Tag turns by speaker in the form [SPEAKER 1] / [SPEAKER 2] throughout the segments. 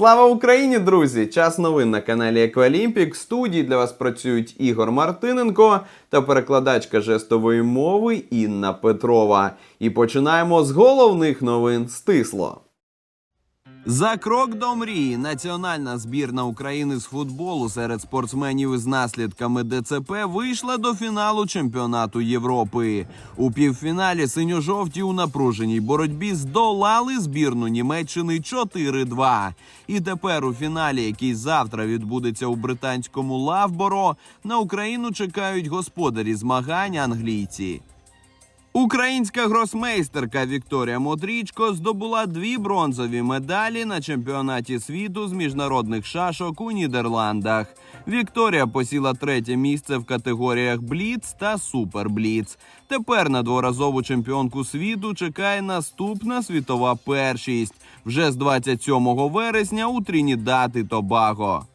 [SPEAKER 1] Слава Україні, друзі! Час новин на каналі Еквалімпік. Студії для вас працюють Ігор Мартиненко та перекладачка жестової мови Інна Петрова. І починаємо з головних новин стисло. За крок до мрії національна збірна України з футболу серед спортсменів із наслідками ДЦП вийшла до фіналу чемпіонату Європи. У півфіналі синьо-жовті у напруженій боротьбі здолали збірну Німеччини 4-2. І тепер у фіналі, який завтра відбудеться у британському Лавборо, на Україну чекають господарі змагань англійці. Українська гросмейстерка Вікторія Мотрічко здобула дві бронзові медалі на чемпіонаті світу з міжнародних шашок у Нідерландах. Вікторія посіла третє місце в категоріях Бліц та Супербліц. Тепер на дворазову чемпіонку світу чекає наступна світова першість вже з 27 вересня у Трінідад і Тобаго.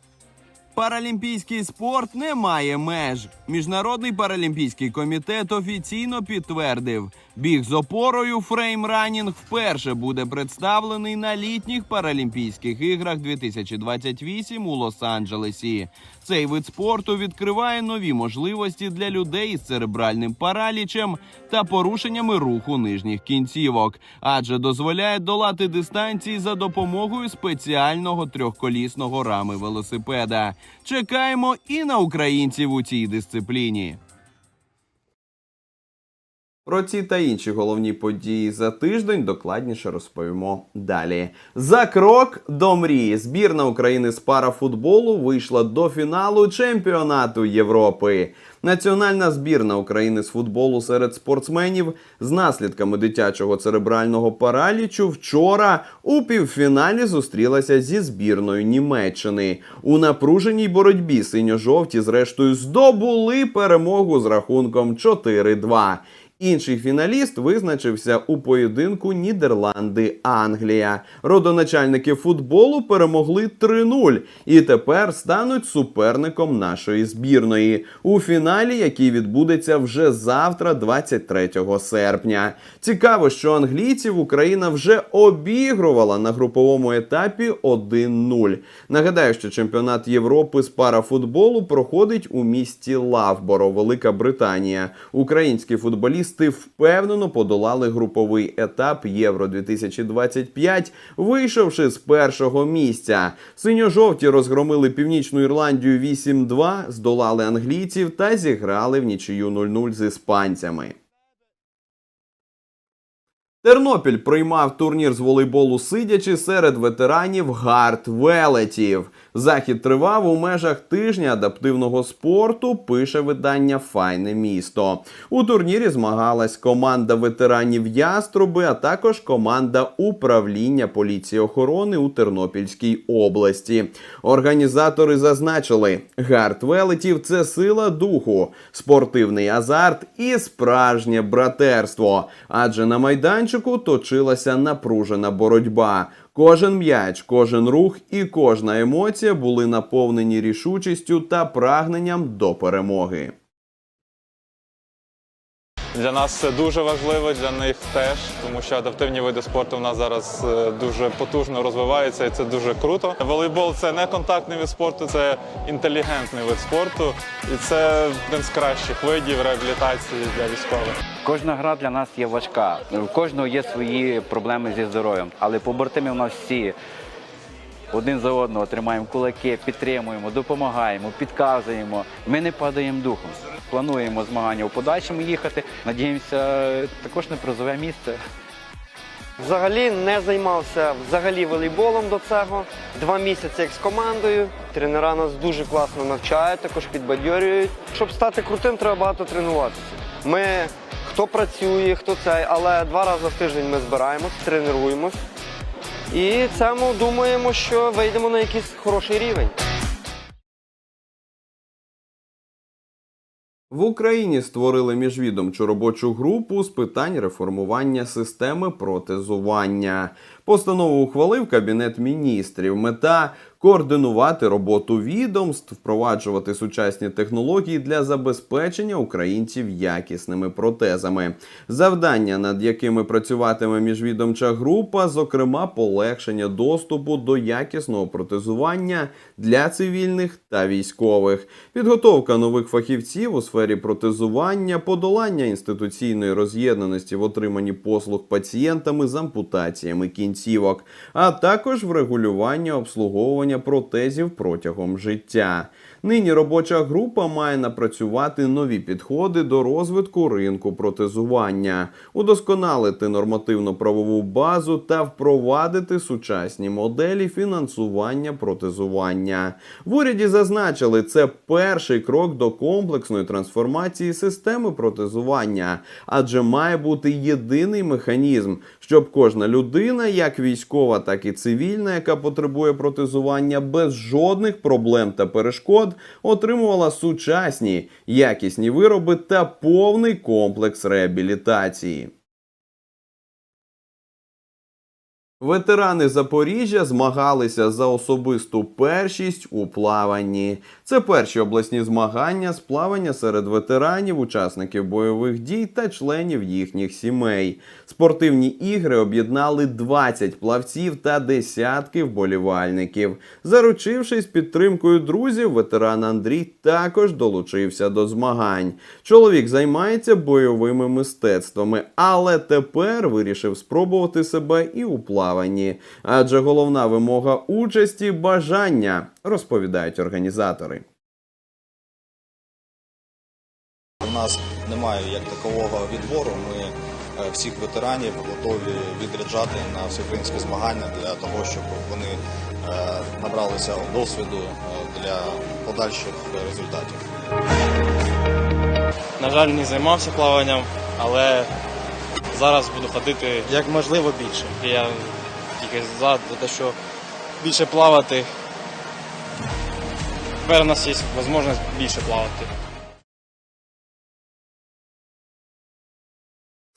[SPEAKER 1] Паралімпійський спорт не має меж. Міжнародний паралімпійський комітет офіційно підтвердив, біг з опорою фреймранінг вперше буде представлений на літніх Паралімпійських іграх 2028 у Лос-Анджелесі. Цей вид спорту відкриває нові можливості для людей із церебральним паралічем та порушеннями руху нижніх кінцівок, адже дозволяє долати дистанції за допомогою спеціального трьохколісного рами велосипеда. Чекаємо і на українців у цій дисципліні. Про ці та інші головні події за тиждень докладніше розповімо далі. За крок до мрії збірна України з парафутболу вийшла до фіналу чемпіонату Європи. Національна збірна України з футболу серед спортсменів з наслідками дитячого церебрального паралічу вчора у півфіналі зустрілася зі збірною Німеччини. У напруженій боротьбі синьо-жовті зрештою здобули перемогу з рахунком 4-2. Інший фіналіст визначився у поєдинку Нідерланди-Англія. Родоначальники футболу перемогли 3-0 і тепер стануть суперником нашої збірної у фіналі, який відбудеться вже завтра, 23 серпня. Цікаво, що англійців Україна вже обігрувала на груповому етапі 1-0. Нагадаю, що чемпіонат Європи з парафутболу проходить у місті Лавборо, Велика Британія. Українські футболісти впевнено подолали груповий етап Євро 2025, вийшовши з першого місця. Синьо-жовті розгромили Північну Ірландію 8-2, здолали англійців та зіграли в нічию 0-0 з іспанцями. Тернопіль приймав турнір з волейболу сидячи серед ветеранів гард велетів. Захід тривав у межах тижня адаптивного спорту. Пише видання Файне місто. У турнірі змагалась команда ветеранів Яструби, а також команда управління поліції охорони у Тернопільській області. Організатори зазначили, гард велетів це сила духу, спортивний азарт і справжнє братерство. Адже на майданчику точилася напружена боротьба. Кожен м'яч, кожен рух і кожна емоція були наповнені рішучістю та прагненням до перемоги.
[SPEAKER 2] Для нас це дуже важливо, для них теж, тому що адаптивні види спорту в нас зараз е, дуже потужно розвиваються і це дуже круто. Волейбол це не контактний вид спорту, це інтелігентний вид спорту, і це один з кращих видів реабілітації для військових.
[SPEAKER 3] Кожна гра для нас є важка. У кожного є свої проблеми зі здоров'ям, але побратими в нас всі один за одного тримаємо кулаки, підтримуємо, допомагаємо, підказуємо. Ми не падаємо духом. Плануємо змагання у подальшому їхати. Надіємося також на призове місце.
[SPEAKER 4] Взагалі не займався взагалі волейболом до цього. Два місяці як з командою. Тренера нас дуже класно навчають, також підбадьорюють. Щоб стати крутим, треба багато тренуватися. Ми хто працює, хто цей, але два рази в тиждень ми збираємось, тренуємось. І цьому думаємо, що вийдемо на якийсь хороший рівень.
[SPEAKER 1] В Україні створили міжвідомчу робочу групу з питань реформування системи протезування. Постанову ухвалив Кабінет міністрів. Мета координувати роботу відомств, впроваджувати сучасні технології для забезпечення українців якісними протезами. Завдання, над якими працюватиме міжвідомча група, зокрема, полегшення доступу до якісного протезування для цивільних та військових, підготовка нових фахівців у сфері протезування, подолання інституційної роз'єднаності в отриманні послуг пацієнтами з ампутаціями кінцівок, а також врегулювання обслуговування протезів протягом життя. Нині робоча група має напрацювати нові підходи до розвитку ринку протезування, удосконалити нормативно-правову базу та впровадити сучасні моделі фінансування протезування. В уряді зазначили, це перший крок до комплексної трансформації системи протезування, адже має бути єдиний механізм, щоб кожна людина, як військова, так і цивільна, яка потребує протезування, без жодних проблем та перешкод отримувала сучасні якісні вироби та повний комплекс реабілітації. Ветерани Запоріжжя змагалися за особисту першість у плаванні. Це перші обласні змагання з плавання серед ветеранів, учасників бойових дій та членів їхніх сімей. Спортивні ігри об'єднали 20 плавців та десятки вболівальників. Заручившись підтримкою друзів, ветеран Андрій також долучився до змагань. Чоловік займається бойовими мистецтвами, але тепер вирішив спробувати себе і у плаванні. Адже головна вимога участі бажання, розповідають організатори.
[SPEAKER 5] У нас немає як такового відбору. Ми е, всіх ветеранів готові відряджати на всеукраїнські змагання для того, щоб вони е, набралися досвіду е, для подальших результатів.
[SPEAKER 6] На жаль, не займався плаванням, але зараз буду ходити як можливо більше. Я тільки за, те, що більше плавати. Тепер у нас є можливість більше плавати.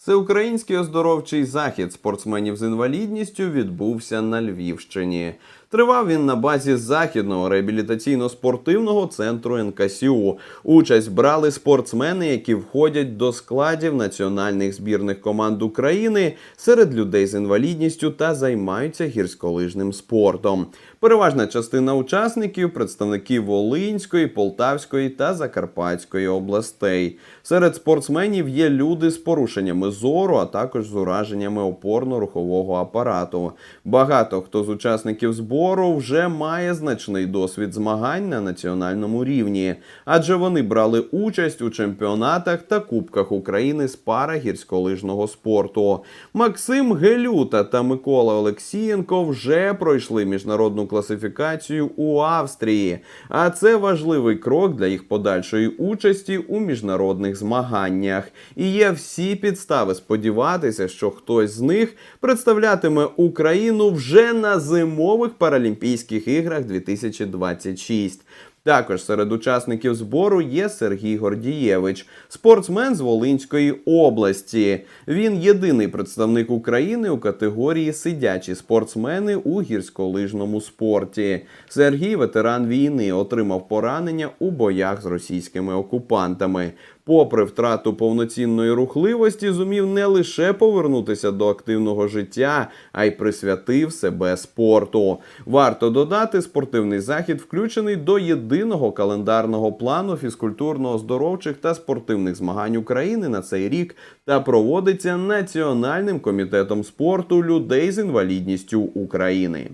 [SPEAKER 1] Всеукраїнський оздоровчий захід спортсменів з інвалідністю відбувся на Львівщині. Тривав він на базі західного реабілітаційно-спортивного центру НКСЮ. Участь брали спортсмени, які входять до складів національних збірних команд України серед людей з інвалідністю та займаються гірськолижним спортом. Переважна частина учасників представники Волинської, Полтавської та Закарпатської областей. Серед спортсменів є люди з порушеннями зору, а також з ураженнями опорно-рухового апарату. Багато хто з учасників збору вже має значний досвід змагань на національному рівні, адже вони брали участь у чемпіонатах та кубках України з пара гірськолижного спорту. Максим Гелюта та Микола Олексієнко вже пройшли міжнародну класифікацію у Австрії. А це важливий крок для їх подальшої участі у міжнародних змаганнях. І є всі підстави сподіватися, що хтось з них представлятиме Україну вже на зимових Паралімпійських іграх 2026. Також серед учасників збору є Сергій Гордієвич, спортсмен з Волинської області. Він єдиний представник України у категорії сидячі спортсмени у гірськолижному спорті. Сергій, ветеран війни, отримав поранення у боях з російськими окупантами. Попри втрату повноцінної рухливості, зумів не лише повернутися до активного життя, а й присвятив себе спорту. Варто додати, спортивний захід включений до єдиного календарного плану фізкультурно-оздоровчих та спортивних змагань України на цей рік та проводиться Національним комітетом спорту людей з інвалідністю України.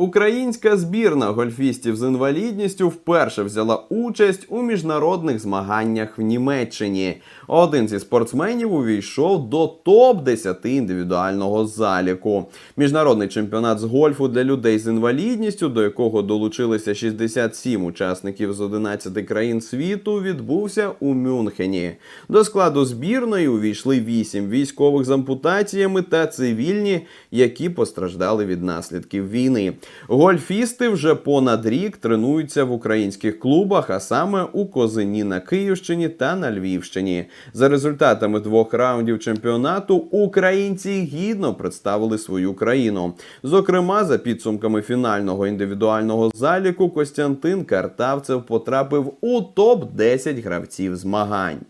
[SPEAKER 1] Українська збірна гольфістів з інвалідністю вперше взяла участь у міжнародних змаганнях в Німеччині. Один зі спортсменів увійшов до топ-10 індивідуального заліку. Міжнародний чемпіонат з гольфу для людей з інвалідністю, до якого долучилися 67 учасників з 11 країн світу, відбувся у Мюнхені. До складу збірної увійшли 8 військових з ампутаціями та цивільні, які постраждали від наслідків війни. Гольфісти вже понад рік тренуються в українських клубах, а саме у Козині на Київщині та на Львівщині. За результатами двох раундів чемпіонату українці гідно представили свою країну. Зокрема, за підсумками фінального індивідуального заліку Костянтин Картавцев потрапив у топ 10 гравців змагань.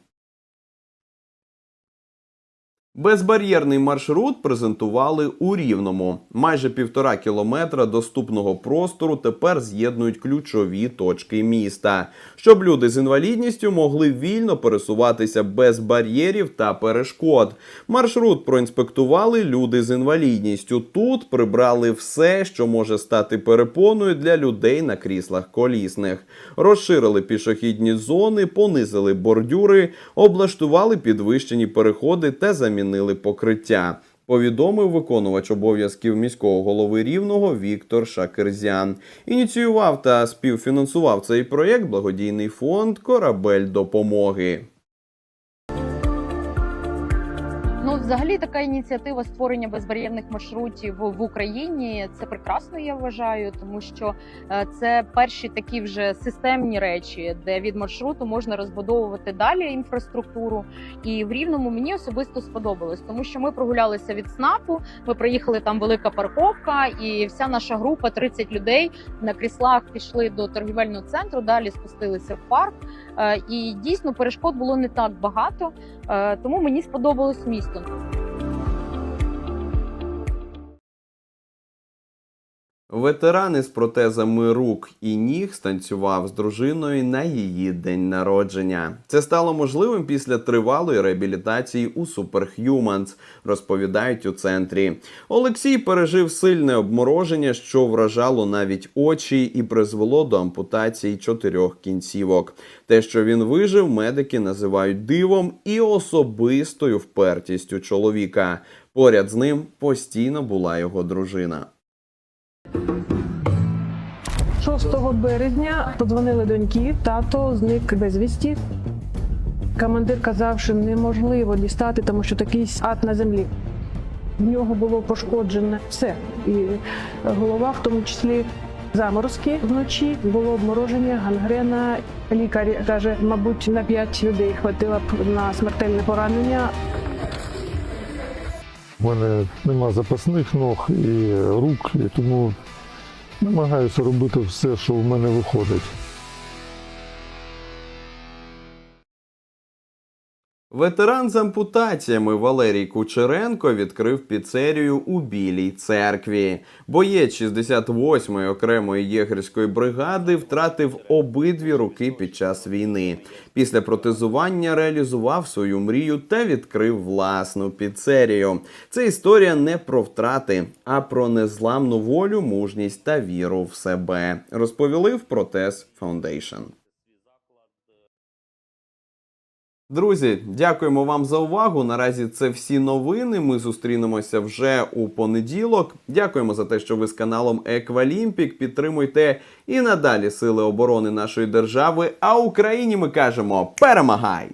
[SPEAKER 1] Безбар'єрний маршрут презентували у Рівному. Майже півтора кілометра доступного простору тепер з'єднують ключові точки міста, щоб люди з інвалідністю могли вільно пересуватися без бар'єрів та перешкод. Маршрут проінспектували люди з інвалідністю. Тут прибрали все, що може стати перепоною для людей на кріслах колісних. Розширили пішохідні зони, понизили бордюри, облаштували підвищені переходи та замінили покриття. Повідомив виконувач обов'язків міського голови рівного Віктор Шакерзян. Ініціював та співфінансував цей проєкт благодійний фонд Корабель допомоги.
[SPEAKER 7] Взагалі, така ініціатива створення безбар'єрних маршрутів в Україні це прекрасно, я вважаю, тому що е, це перші такі вже системні речі, де від маршруту можна розбудовувати далі інфраструктуру. І в рівному мені особисто сподобалось, тому що ми прогулялися від СНАПу. Ми приїхали там велика парковка, і вся наша група 30 людей на кріслах пішли до торгівельного центру. Далі спустилися в парк. Е, І дійсно перешкод було не так багато. Е, Тому мені сподобалось місто.
[SPEAKER 1] Ветеран із протезами рук і ніг станцював з дружиною на її день народження. Це стало можливим після тривалої реабілітації у Superhumans, розповідають у центрі. Олексій пережив сильне обмороження, що вражало навіть очі, і призвело до ампутації чотирьох кінцівок. Те, що він вижив, медики називають дивом і особистою впертістю чоловіка. Поряд з ним постійно була його дружина.
[SPEAKER 8] 6 березня подзвонили доньки, тато зник безвісті. Командир казав, що неможливо дістати, тому що такий ад на землі. В нього було пошкоджене все. І голова, в тому числі заморозки вночі, було обмороження, гангрена. Лікар каже, мабуть, на 5 людей хватило б на смертельне поранення.
[SPEAKER 9] У мене нема запасних ног і рук, і тому намагаюся робити все, що в мене виходить.
[SPEAKER 1] Ветеран з ампутаціями Валерій Кучеренко відкрив піцерію у Білій церкві. Боєць 68-ї окремої єгерської бригади втратив обидві руки під час війни. Після протезування реалізував свою мрію та відкрив власну піцерію. Це історія не про втрати, а про незламну волю, мужність та віру в себе. Розповіли в Протез Foundation. Друзі, дякуємо вам за увагу. Наразі це всі новини. Ми зустрінемося вже у понеділок. Дякуємо за те, що ви з каналом Еквалімпік. Підтримуйте і надалі сили оборони нашої держави. А Україні ми кажемо перемагай!